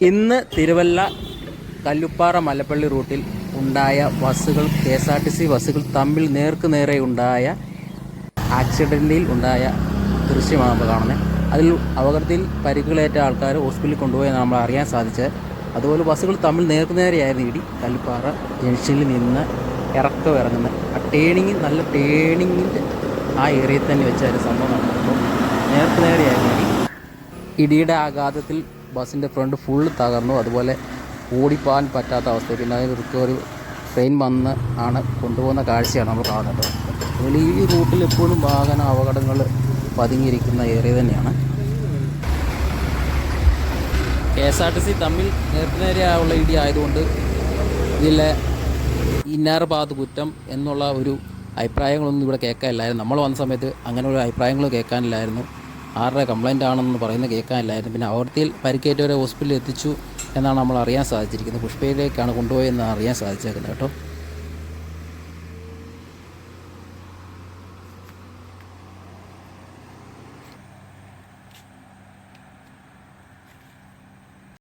ഇന്ന് തിരുവല്ല കല്ലുപ്പാറ മലപ്പള്ളി റൂട്ടിൽ ഉണ്ടായ ബസ്സുകൾ K S R T C ബസ്സുകൾ തമ്മിൽ നേർക്ക് നേരെ ഉണ്ടായ ആക്സിഡന്റിൽ ഉണ്ടായ ദൃശ്യമാണ് നമ്മൾ കാണുന്നത്. അതിൽ അപകടത്തിൽ പരിക്കുകളേറ്റ ആൾക്കാർ ഹോസ്പിറ്റലിൽ കൊണ്ടുപോയെന്ന് നമ്മൾ അറിയാൻ സാധിച്ചത്. അതുപോലെ ബസ്സുകൾ തമ്മിൽ നേർക്ക് നേരെയായിരുന്നു ഇടി. കല്ലുപ്പാറ ജംഗ്ഷനിൽ നിന്ന് ഇറക്കം ഇറങ്ങുന്നത് ആ ടേണിങ് നല്ല ടേണിങ്ങിന്റെ ആ ഏരിയയിൽ തന്നെ വെച്ചായിരുന്നു സംഭവം നടന്നപ്പോൾ നേർക്ക് നേരെയായിരുന്നു ഇടി. ഇടിയുടെ ആഘാതത്തിൽ ബസ്സിന്റെ ഫ്രണ്ട് ഫുൾ തകർന്നു. അതുപോലെ ഓടിപ്പോകാൻ പറ്റാത്ത അവസ്ഥ പിന്നെ അതിന് റിക്കവറി ട്രെയിൻ വന്ന് ആണ് കൊണ്ടുപോകുന്ന കാഴ്ചയാണ് നമ്മൾ കാണുന്നത്. അതുപോലെ ഈ റൂട്ടിൽ എപ്പോഴും വാഹന അപകടങ്ങൾ പതുങ്ങിയിരിക്കുന്ന ഏരിയ തന്നെയാണ്. K S R T C തമ്മിൽ നേർക്കുനേരെയുള്ള ഇടി ആയതുകൊണ്ട് ഇതിലെ ഇന്നർ ഭാഗത്ത് കുറ്റം എന്നുള്ള ഒരു അഭിപ്രായങ്ങളൊന്നും ഇവിടെ കേൾക്കാനില്ലായിരുന്നു. നമ്മൾ വന്ന സമയത്ത് അങ്ങനെ ഒരു അഭിപ്രായങ്ങൾ കേൾക്കാനില്ലായിരുന്നു. ആരുടെ കംപ്ലൈന്റ് ആണെന്ന് പറയുന്നത് കേൾക്കാനില്ലായിരുന്നു. പിന്നെ ആവർത്തിയിൽ പരിക്കേറ്റവരെ ഹോസ്പിറ്റലിൽ എത്തിച്ചു എന്നാണ് നമ്മൾ അറിയാൻ സാധിച്ചിരിക്കുന്നത്. പുഷ്പയിലേക്കാണ് കൊണ്ടുപോയെന്ന് അറിയാൻ സാധിച്ചേക്കുന്നത് കേട്ടോ.